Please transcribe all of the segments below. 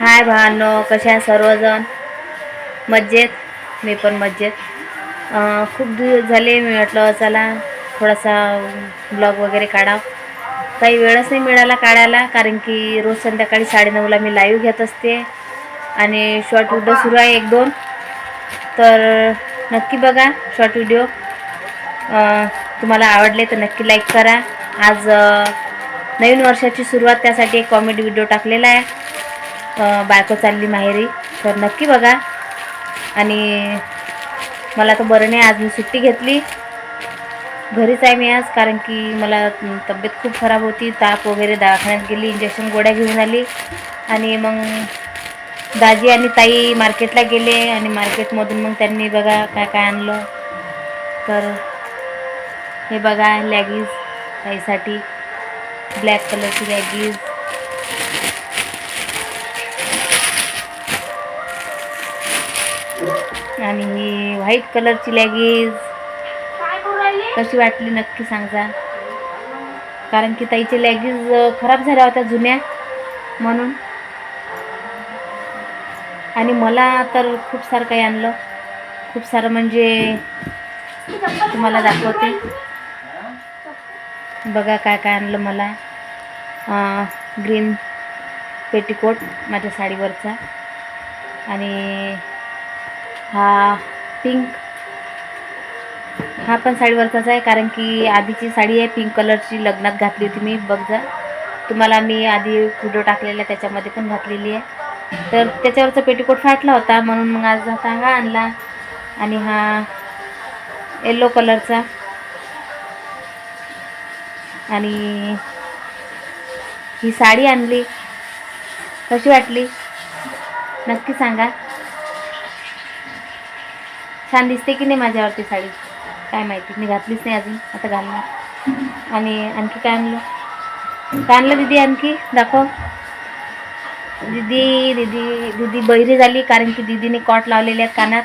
हाय भानो कशा आहे सर्वजण? मज्जेत? मी पण मज्जेत. खूप दिवस झाले मी म्हटलं चला थोडासा ब्लॉग वगैरे काढा काही वेळच नाही मिळाला काढायला कारण की रोज संध्याकाळी साडेनऊला मी लाईव्ह घेत असते. आणि शॉर्ट व्हिडिओ सुरू आहे एक दोन. तर नक्की बघा शॉर्ट व्हिडिओ तुम्हाला आवडले तर नक्की लाईक करा. आज नवीन वर्षाची सुरुवात त्यासाठी एक कॉमेडी व्हिडिओ टाकलेला आहे. बायको चालली माहेरी. तर नक्की बघा. आणि मला तर बरं नाही आज मी सुट्टी घेतली. घरीच आहे मी आज कारण की मला तब्येत खूप खराब होती. ताप वगैरे दवाखान्यात गेली इंजेक्शन गोळ्या घेऊन आली. आणि मग दाजी आणि ताई मार्केटला गेले. आणि मार्केटमधून मग त्यांनी बघा काय काय आणलं. तर हे बघा लॅगीज ताईसाठी ब्लॅक कलरची लॅगीज आणि ही व्हाईट कलरची लॅगीज. कशी वाटली नक्की सांगा. कारण की ताईचे लॅगीज खराब झाल्या होत्या जुन्या म्हणून. आणि मला तर खूप सारं काही आणलं. खूप सारं म्हणजे तुम्हाला दाखवते. बघा काय काय आणलं मला. ग्रीन पेटीकोट माझ्या साडीवरचा. आणि हा पिंक हा पण साडीवरचाच आहे कारण की आधीची साडी आहे पिंक कलरची लग्नात घातली होती मी बघ जा तुम्हाला मी आधी व्हिडिओ टाकलेला आहे, त्याच्यामध्ये पण घातलेली आहे. तर त्याच्यावरचा पेटीकोट फाटला होता म्हणून मग आज आता हा आणला. आणि हा येल्लो कलरचा आणि ही साडी आणली. कशी वाटली? नक्की सांगा. छान दिसते की नाही माझ्यावरती साडी? काय माहिती मी घातलीच नाही अजून आता घालणार. आणि आणखी काय आणलं? काय आणलं दीदी आणखी? दाखव. दीदी दीदी दीदी बहिरी झाली कारण की दीदीने कॉट लावलेले आहेत कानात.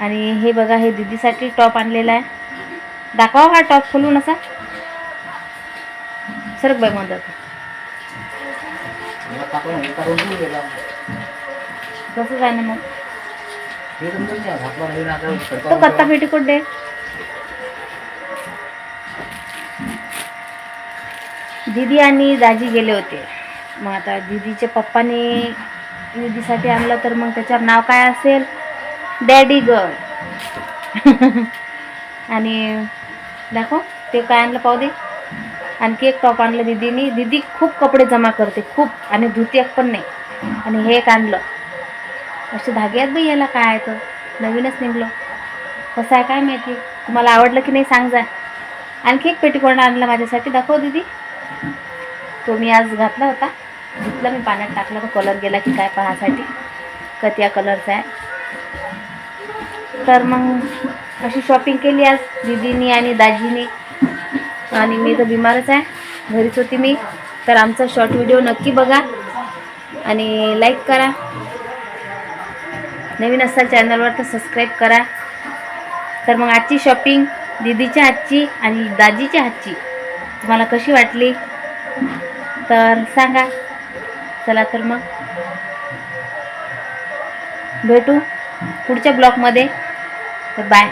आणि हे बघा हे दीदीसाठी टॉप आणलेला आहे. दाखवा हा टॉप खोलून असा. सरक बाई मदत तसंच आहे ना मग. तो कत्ता पेटी कुठे दीदी आणि दाजी गेले होते. मग आता दीदीच्या पप्पाने दीदीसाठी आणलं तर मग त्याच्यावर नाव काय असेल? डॅडी गर्ल आणि दाखव ते काय आणलं पाहू दे. आणखी एक टॉप आणलं दीदीनी. दीदी खूप कपडे जमा करते खूप. आणि धुती एक पण नाही. आणि हे एक आणलं. असे धागे आहेत बाई याला काय आहे तर. नवीनच निघलो. कसं आहे काय माहिती? तुम्हाला आवडलं की नाही सांग जा. आणखी एक पेटीकोण आणला माझ्यासाठी? दाखव दीदी. तो मी आज घातला होता. घेतला मी पाण्यात टाकला. तो कलर गेला की काय पाहासाठी कतिया कलरचा आहे. तर मग अशी शॉपिंग केली आज. दीदीनी आणि दाजीनी. आणि मी तर बिमारच आहे. घरीच होती मी. तर आमचा शॉर्ट व्हिडिओ नक्की बघा. आणि लाईक करा. नवीन असाल चॅनलवर तर सबस्क्राईब करा. तर मग आजची शॉपिंग दीदीच्या हातची आणि दाजीच्या हातची. तुम्हाला कशी वाटली? तर सांगा. चला तर मग. भेटू पुढच्या ब्लॉगमध्ये तर बाय